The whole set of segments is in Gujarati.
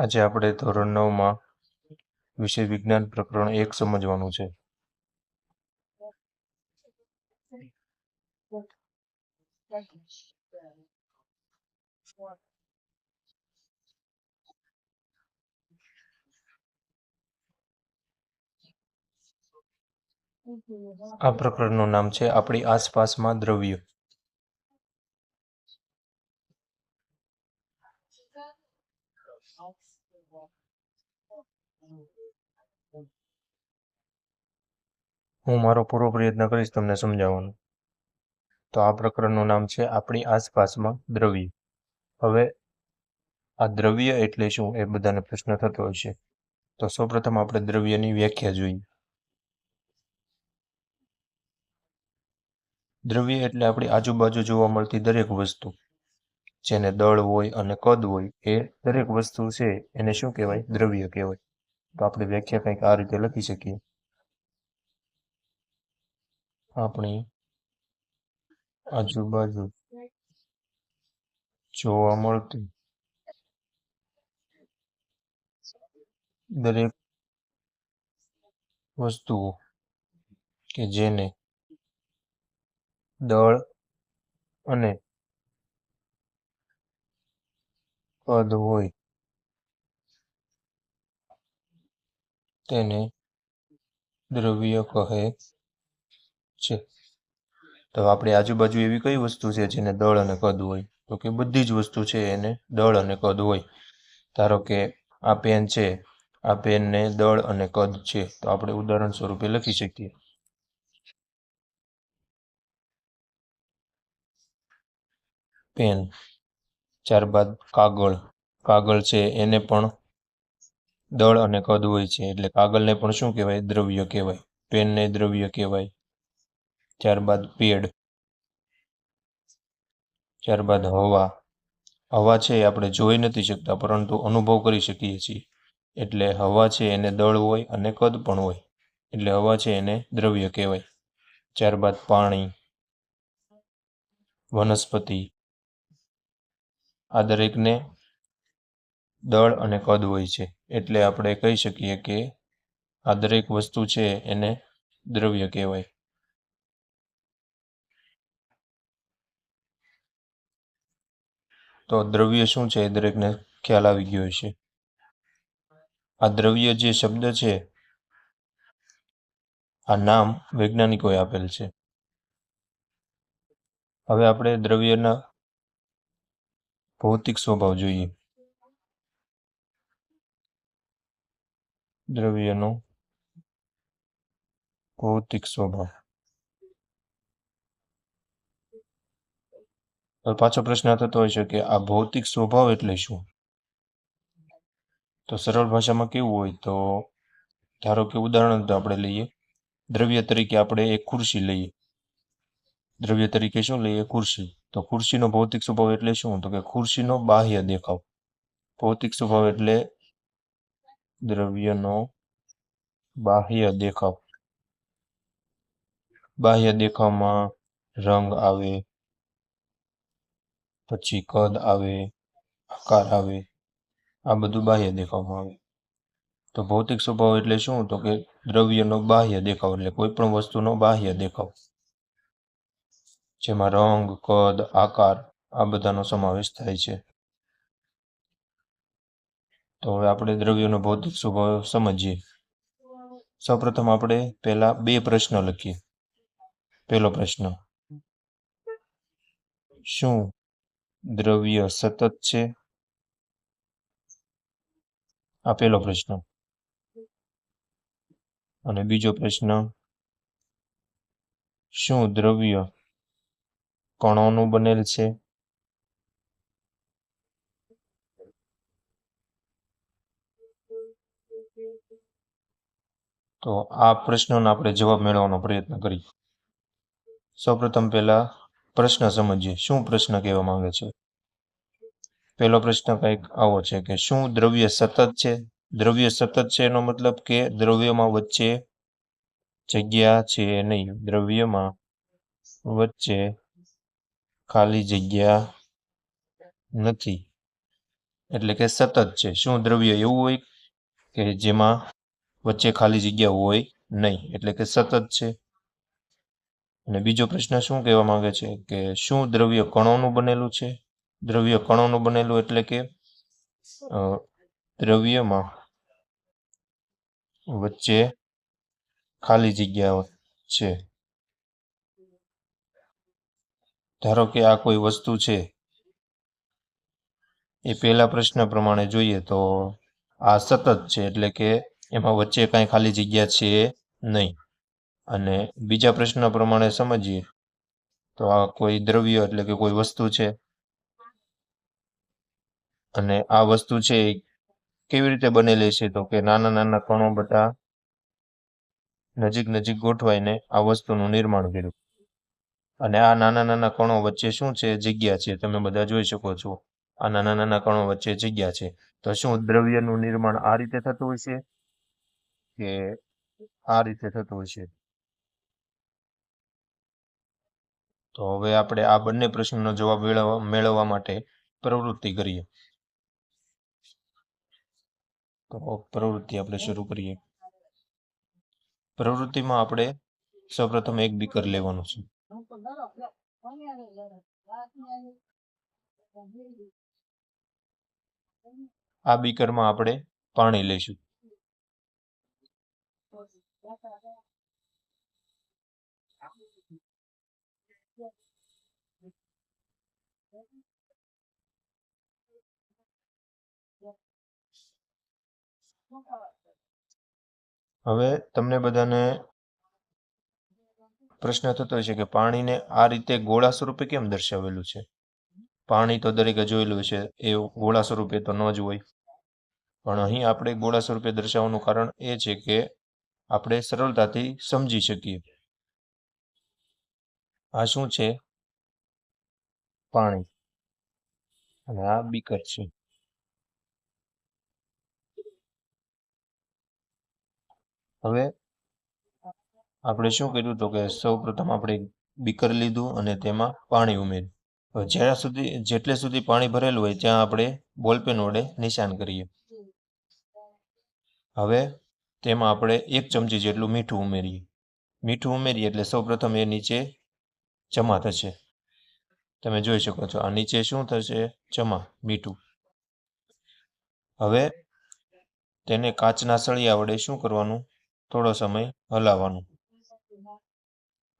આજે આપણે ધોરણ નવમાં વિષય વિજ્ઞાન પ્રકરણ એક સમજવાનું છે. આ પ્રકરણનું નામ છે આપણી આસપાસમાં દ્રવ્ય. હું મારો પૂરો પ્રયત્ન કરીશ તમને સમજાવવાનો. તો આ પ્રકરણનું નામ છે આપણી આસપાસમાં દ્રવ્ય. હવે આ દ્રવ્ય એટલે શું એ બધાને પ્રશ્ન થતો હોય છે. તો સૌપ્રથમ આપણે દ્રવ્યની વ્યાખ્યા જોઈએ. દ્રવ્ય એટલે આપણી આજુબાજુ જોવા મળતી દરેક વસ્તુ. જેને દળ હોય અને કદ હોય, એ દરેક વસ્તુ છે, એને શું કહેવાય? દ્રવ્ય કહેવાય. તો આપણે વ્યાખ્યા કંઈક આ રીતે લખી શકીએ. આપણી આજુબાજુ જોવા મળતી દરેક વસ્તુઓ કે જેને દળ અને પદ હોય. તેને દ્રવ્ય કહે છે. તો આપણી આજુબાજુ એવી કઈ વસ્તુ છે જેને દળ અને કદ હોય? તો કે બધી જ વસ્તુ છે એને દળ અને કદ હોય. ધારો કે આ પેન છે, આ પેનને દળ અને કદ છે. તો આપણે ઉદાહરણ સ્વરૂપે લખી શકીએ. પેન. ત્યારબાદ કાગળ. કાગળ છે, એને પણ દળ અને કદ હોય છે, એટલે કાગળને પણ શું કહેવાય? દ્રવ્ય કહેવાય. પેનને દ્રવ્ય કહેવાય. ત્યારબાદ પેડ. ત્યારબાદ હવા. હવા છે એ આપણે જોઈ નથી શકતા, પરંતુ અનુભવ કરી શકીએ છીએ. એટલે હવા છે એને દળ હોય અને કદ પણ હોય. એટલે હવા છે એને દ્રવ્ય કહેવાય. ત્યારબાદ પાણી. વનસ્પતિ. આ દરેકને દળ અને કદ હોય છે. એટલે આપણે કહી શકીએ કે આ દરેક વસ્તુ છે એને દ્રવ્ય કહેવાય. તો દ્રવ્ય શું છે એ દરેકને ખ્યાલ આવી ગયો છે આ દ્રવ્ય જે શબ્દ છે, આ નામ વૈજ્ઞાનિકોએ આપેલ છે. હવે આપણે દ્રવ્યના ભૌતિક સ્વભાવ જોઈએ દ્રવ્યનો ભૌતિક સ્વભાવ પાછો પ્રશ્ન થતો હોય છે કે આ ભૌતિક સ્વભાવ એટલે શું તો સરળ ભાષામાં કેવું હોય તો ધારો કે ઉદાહરણ આપણે લઈએ દ્રવ્ય તરીકે આપણે એક ખુરશી લઈએ દ્રવ્ય તરીકે શું લઈએ? ખુરશી. તો ખુરશીનો ભૌતિક સ્વભાવ એટલે શું? તો કે ખુરશીનો બાહ્ય દેખાવ. ભૌતિક સ્વભાવ એટલે દ્રવ્યનો બાહ્ય દેખાવ. બાહ્ય દેખાવમાં રંગ આવે, પછી કદ આવે, આકાર આવે, આ બધું બાહ્ય દેખાવમાં આવે. તો ભૌતિક સ્વભાવ એટલે શું? તો કે દ્રવ્યનો બાહ્ય દેખાવ એટલે કોઈ પણ વસ્તુનો બાહ્ય દેખાવ. જેમાં રંગ, કદ, આકાર આ બધાનો સમાવેશ થાય છે. તો હવે આપણે દ્રવ્યોનો ભૌતિક સ્વભાવ સમજીએ. સૌપ્રથમ આપણે પહેલા બે પ્રશ્ન લખીએ. પહેલો પ્રશ્ન. શું દ્રવ્ય સતત છે? આ પહેલો પ્રશ્ન. અને બીજો પ્રશ્ન. શું દ્રવ્ય કણોનું બનેલ છે. તો આ પ્રશ્નોનો આપણે જવાબ મેળવવાનો પ્રયત્ન કરીએ. સૌપ્રથમ પહેલા પ્રશ્ન સમજીએ. શું પ્રશ્ન કહેવા માંગે છે? પહેલો પ્રશ્ન કંઈક આવો છે કે શું દ્રવ્ય સતત છે? દ્રવ્ય સતત છે એનો મતલબ કે દ્રવ્યમાં વચ્ચે જગ્યા છે નહીં. દ્રવ્યમાં વચ્ચે ખાલી જગ્યા નથી. એટલે કે સતત છે. શું દ્રવ્ય એવું હોય કે જેમાં વચ્ચે ખાલી જગ્યા હોય નહીં? એટલે કે સતત છે. અને બીજો પ્રશ્ન શું કહેવા માંગે છે કે શું દ્રવ્ય કણોનું બનેલું છે? દ્રવ્ય કણોનું બનેલું એટલે કે દ્રવ્યમાં વચ્ચે ખાલી જગ્યા છે. ધારો કે આ કોઈ વસ્તુ છે, એ પહેલા પ્રશ્ન પ્રમાણે જોઈએ તો આ સતત છે એટલે કે એમાં વચ્ચે કાંઈ ખાલી જગ્યા છે નહીં. અને બીજા પ્રશ્ન પ્રમાણે સમજીએ તો આ કોઈ દ્રવ્ય એટલે કે કોઈ વસ્તુ છે. અને આ વસ્તુ છે કેવી રીતે બનેલી છે તો કે નાના નાના કણો બધા નજીક નજીક ગોઠવાઈને આ વસ્તુનું નિર્માણ કર્યું. અને આ નાના નાના કણો વચ્ચે શું છે? જગ્યા છે. તમે બધા જોઈ શકો છો. આ નાના નાના કણો વચ્ચે જગ્યા છે. તો શું દ્રવ્યનું નિર્માણ આ રીતે થતું હોય છે? કે આ રીતે થતું હોય છે? તો હવે આપણે આ બંને પ્રશ્નનો જવાબ મેળવવા માટે પ્રવૃત્તિ કરીએ. તો પ્રવૃત્તિ આપણે શરૂ કરીએ. પ્રવૃત્તિમાં આપણે સૌપ્રથમ એક બીકર લેવાનું છે. આ બીકરમાં આપણે પાણી લઈશું. હવે તમને બધાને પ્રશ્ન થતો હશે કે પાણીને આ રીતે ગોળા સ્વરૂપે કેમ દર્શાવેલું છે? પાણી તો દરેકે જોયેલું છે, એ ગોળા સ્વરૂપે તો ન જ હોય. પણ અહીં આપણે ગોળા સ્વરૂપે દર્શાવવાનું કારણ એ છે કે આપણે સરળતાથી સમજી શકીએ. આ શું છે? પાણી. અને આ બીકર છે. હવે આપણે શું કર્યું તો કે સૌપ્રથમ આપણે બીકર લીધું અને તેમાં પાણી ઉમેર્યું. જ્યાં સુધી, જેટલે સુધી પાણી ભરેલું હોય ત્યાં આપણે બોલપેન વડે નિશાન કરીએ. હવે તેમાં આપણે એક ચમચી જેટલું મીઠું ઉમેરીએ. મીઠું ઉમેરીએ એટલે સૌપ્રથમ એ નીચે જમા થશે. તમે જોઈ શકો છો, આ નીચે શું થશે? જમા, મીઠું. હવે તેને કાચના સળિયા વડે શું કરવાનું? થોડો સમય હલાવવાનું.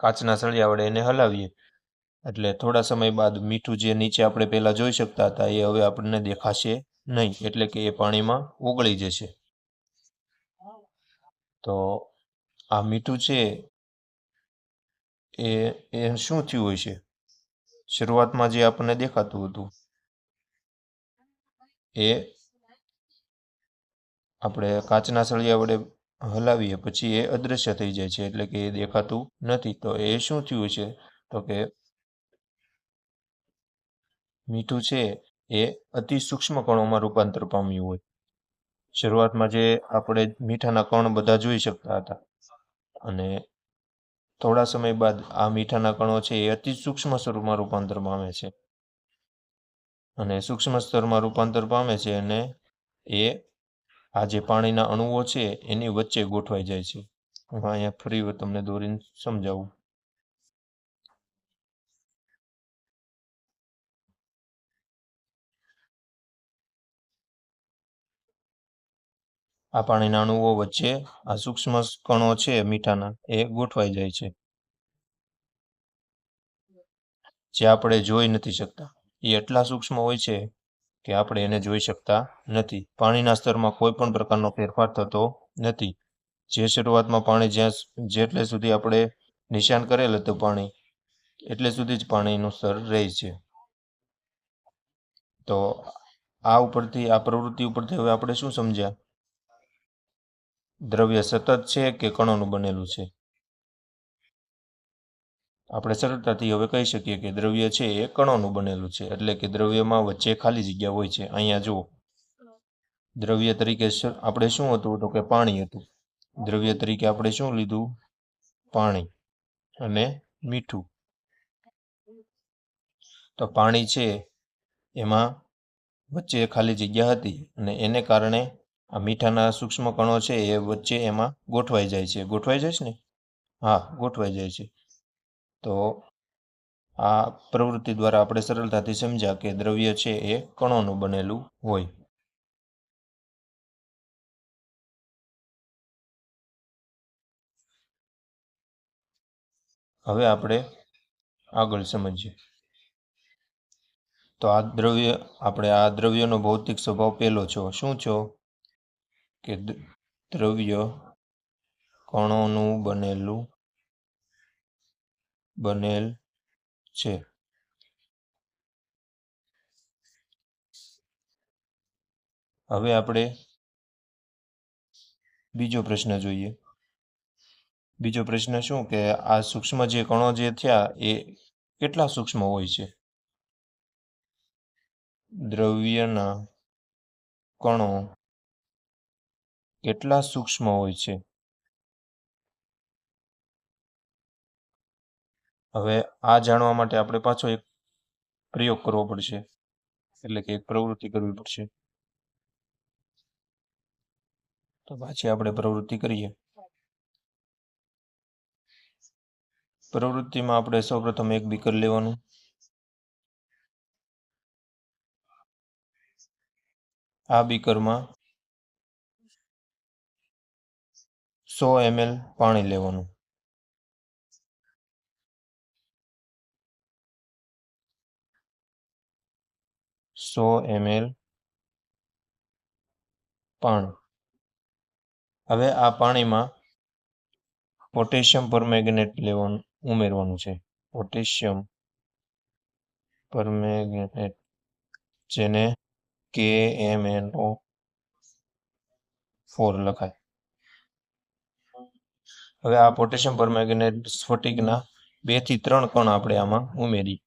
કાચના સળિયા વડે એને હલાવીએ. એટલે થોડા સમય બાદ મીઠું જે નીચે આપણે પહેલાં જોઈ શકતા હતા એ હવે આપણને દેખાશે નહીં, એટલે કે એ પાણીમાં ઓગળી જશે. તો આ મીઠું છે એ એ શું થયું હોય છે? શરૂઆતમાં જે આપણને દેખાતું હતું, એ આપણે કાચના સળિયા વડે હલાવીએ, પછી એ અદૃશ્ય થઈ જાય છે એટલે કે એ દેખાતું નથી. તો એ શું થયું છે? તો કે મીઠું છે એ અતિ સૂક્ષ્મ કણોમાં રૂપાંતર પામ્યું હોય. શરૂઆતમાં જે આપણે મીઠાના કણ બધા જોઈ શકતા હતા. અને થોડા સમય બાદ આ મીઠાના કણો છે એ અતિ સૂક્ષ્મ સ્વરૂપમાં રૂપાંતર પામે છે. અને સૂક્ષ્મ સ્તરમાં રૂપાંતર પામે છે અને એ આ જે પાણીના અણુઓ છે, એની વચ્ચે ગોઠવાઈ જાય છે. હું અહીંયા ફરી તમને દોરીને સમજાવું. આ પાણીના અણુઓ વચ્ચે આ સૂક્ષ્મ કણો છે, મીઠાના, એ ગોઠવાઈ જાય છે. જે આપણે જોઈ નથી શકતા. એ એટલા સૂક્ષ્મ હોય છે કે આપણે એને જોઈ શકતા નથી. પાણીના સ્તરમાં કોઈ પણ પ્રકારનો ફેરફાર થતો નથી. જે શરૂઆતમાં પાણી જ્યાં જેટલે સુધી આપણે નિશાન કરેલ હતું પાણી, એટલે સુધી જ પાણીનું સ્તર રહે છે. તો આ ઉપરથી, આ પ્રવૃત્તિ ઉપરથી હવે આપણે શું સમજ્યા? દ્રવ્ય સતત છે કે કણોનું બનેલું છે? આપણે સરળતાથી હવે કહી શકીએ કે દ્રવ્ય છે એ કણોનું બનેલું છે. એટલે કે દ્રવ્યમાં વચ્ચે ખાલી જગ્યા હોય છે. અહીંયા જુઓ. દ્રવ્ય તરીકે આપણે શું હતું? તો કે પાણી હતું. દ્રવ્ય તરીકે આપણે શું લીધું? પાણી અને મીઠું. તો પાણી છે એમાં વચ્ચે ખાલી જગ્યા હતી અને એને કારણે આ મીઠાના સૂક્ષ્મ કણો છે એ વચ્ચે એમાં ગોઠવાઈ જાય છે. ગોઠવાઈ જાય છે ને? હા, ગોઠવાઈ જાય છે. તો આ પ્રવૃત્તિ દ્વારા આપણે સરળતાથી સમજ્યા કે દ્રવ્ય છે એ કણોનું બનેલું હોય. હવે આપણે આગળ સમજીએ. તો આ દ્રવ્ય, આપણે આ દ્રવ્યનો ભૌતિક સ્વભાવ પહેલો છો. શું છો? કે દ્રવ્ય કણોનું બનેલું બનેલ છે. હવે આપણે બીજો પ્રશ્ન જોઈએ. બીજો પ્રશ્ન શું કે આ સૂક્ષ્મ જે કણો જે થયા એ કેટલા સૂક્ષ્મ હોય છે? દ્રવ્યના કણો કેટલા સૂક્ષ્મ હોય છે? હવે આ જાણવા માટે આપણે પાછો એક પ્રયોગ કરવો પડશે. એટલે કે એક પ્રવૃત્તિ કરવી પડશે. તો પાછી આપણે પ્રવૃત્તિ કરીએ. પ્રવૃત્તિમાં આપણે સૌપ્રથમ એક બીકર લેવાનું. આ બીકરમાં સો એમએલ પાણી લેવાનું. સો એમએલ પાણી. હવે આ પાણીમાં પોટેશિયમ પરમેગ્નેટ લેવાનું, ઉમેરવાનું છે. પોટેશિયમ પરમેગ્નેટ જેને કે એમ એન ઓ ફોર લખાય. હવે આ પોટેશિયમ પરમેગ્નેટ સ્ફટિકના બેથી ત્રણ કણ આપણે આમાં ઉમેરી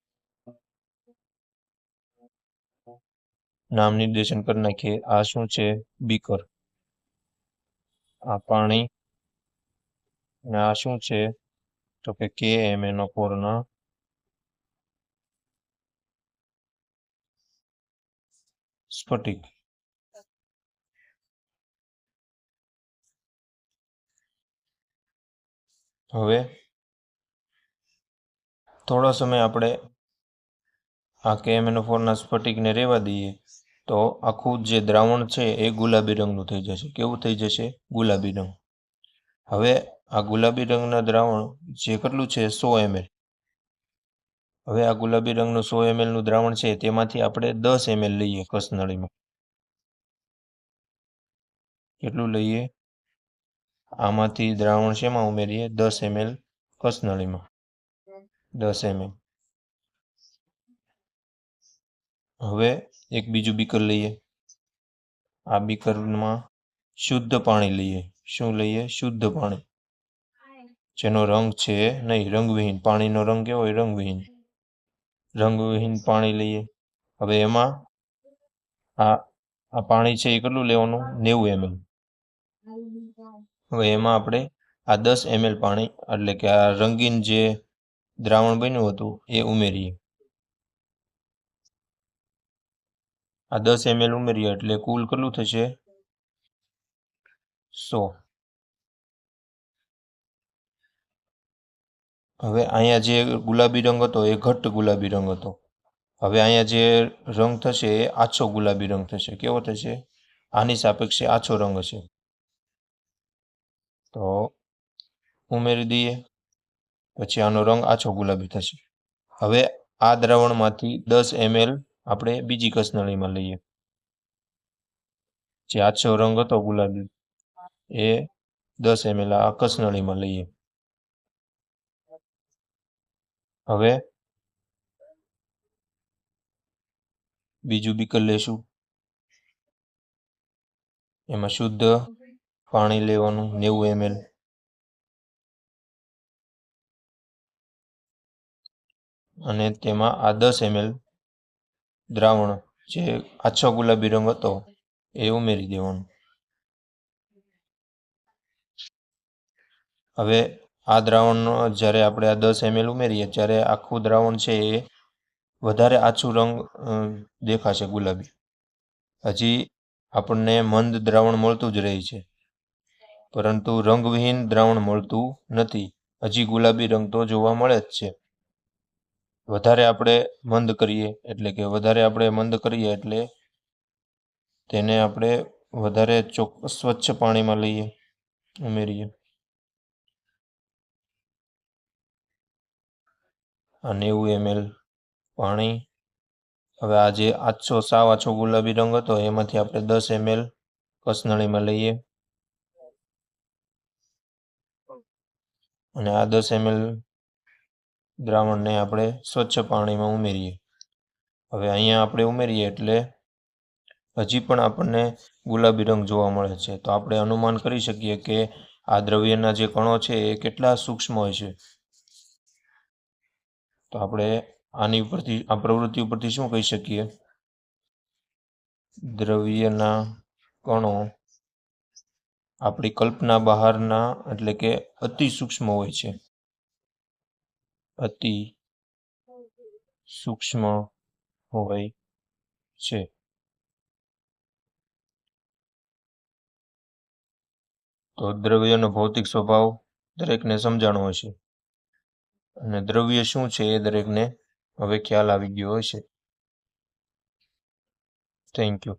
નામ નિર્દેશન કરી નાખીએ. આ શું છે? બીકર. આ પાણી. અને આ શું છે? તો કે કે એમ એનો ફોરના સ્ફટિક. હવે થોડો સમય આપણે આ કે એમ એનો ફોરના સ્ફટિકને રહેવા દઈએ. તો આખું જે દ્રાવણ છે એ ગુલાબી રંગનું થઈ જશે. કેવું થઈ જશે? ગુલાબી રંગ. હવે આ ગુલાબી રંગના દ્રાવણ જે કેટલું છે? સો એમએલ. હવે આ ગુલાબી રંગનું સો એમએલનું દ્રાવણ છે તેમાંથી આપણે દસ એમએલ લઈએ કસનળીમાં. કેટલું લઈએ? આમાંથી દ્રાવણ શેમાં ઉમેરીએ? દસ એમએલ કસનળીમાં. દસ એમએલ. હવે એક બીજું બીકર લઈએ. આ બીકરમાં શુદ્ધ પાણી લઈએ. શું લઈએ? શુદ્ધ પાણી. જેનો રંગ છે, નહીં, રંગવિહીન. પાણીનો રંગ કેવો હોય? રંગવિહીન. રંગવિહીન પાણી લઈએ. હવે એમાં આ આ પાણી છે એ કેટલું લેવાનું? નેવું એમએલ હવે એમાં આપણે આ દસ એમએલ પાણી, એટલે કે આ રંગીન જે દ્રાવણ બન્યું હતું, એ ઉમેરીએ. આ દસ એમએલ ઉમેરીએ એટલે કુલ કેટલું થશે? સો. હવે અહીંયા જે ગુલાબી રંગ હતો એ ઘટ્ટ ગુલાબી રંગ હતો. હવે અહીંયા જે રંગ થશે એ આછો ગુલાબી રંગ થશે. કેવો થશે? આની સાપેક્ષે આછો રંગ હશે. તો ઉમેરી દઈએ. પછી આનો રંગ આછો ગુલાબી થશે. હવે આ દ્રાવણમાંથી દસ એમએલ આપણે બીજી કસનળીમાં લઈએ. જે આછો રંગ હતો ગુલાબી, એ દસ એમએલ આ કસનળીમાં લઈએ. હવે બીજું બીકર લેશું. એમાં શુદ્ધ પાણી લેવાનું, નેવું એમએલ અને તેમાં આ દસ એમએલ દ્રાવણ જે આછો ગુલાબી રંગ હતો, એ ઉમેરી દેવાનું. હવે આ દ્રાવણ જ્યારે આપણે આ દસ એમએલ ઉમેરીએ, ત્યારે આખું દ્રાવણ છે એ વધારે આછું રંગ દેખાશે ગુલાબી. હજી આપણને મંદ દ્રાવણ મળતું જ રહે છે. પરંતુ રંગવિહીન દ્રાવણ મળતું નથી. હજી ગુલાબી રંગ તો જોવા મળે જ છે. વધારે આપણે મંદ કરીએ, એટલે કે વધારે આપણે મંદ કરીએ એટલે તેને આપણે વધારે ચોક, સ્વચ્છ પાણીમાં લઈએ, ઉમેરીએ. આ નેવું એમએલ પાણી. હવે આ જે આછો, સાવ આછો ગુલાબી રંગ હતો, એમાંથી આપણે દસ એમએલ કસનળીમાં લઈએ. અને આ દસ એમએલ દ્રાવણને આપણે સ્વચ્છ પાણીમાં ઉમેરીએ. હવે અહીંયા આપણે ઉમેરીએ એટલે હજી પણ આપણને ગુલાબી રંગ જોવા મળે છે. તો આપણે અનુમાન કરી શકીએ કે આ દ્રવ્યના જે કણો છે એ કેટલા સૂક્ષ્મ હોય છે. તો આપણે આની ઉપરથી, આ પ્રવૃત્તિ ઉપરથી શું કહી શકીએ? દ્રવ્યના કણો આપણી કલ્પના બહારના એટલે કે અતિ સૂક્ષ્મ હોય છે. અતિ સૂક્ષ્મ હોય છે. તો દ્રવ્યનો ભૌતિક સ્વભાવ દરેકને સમજાણો હશે અને દ્રવ્ય શું છે એ દરેકને હવે ખ્યાલ આવી ગયો હશે થેન્ક યુ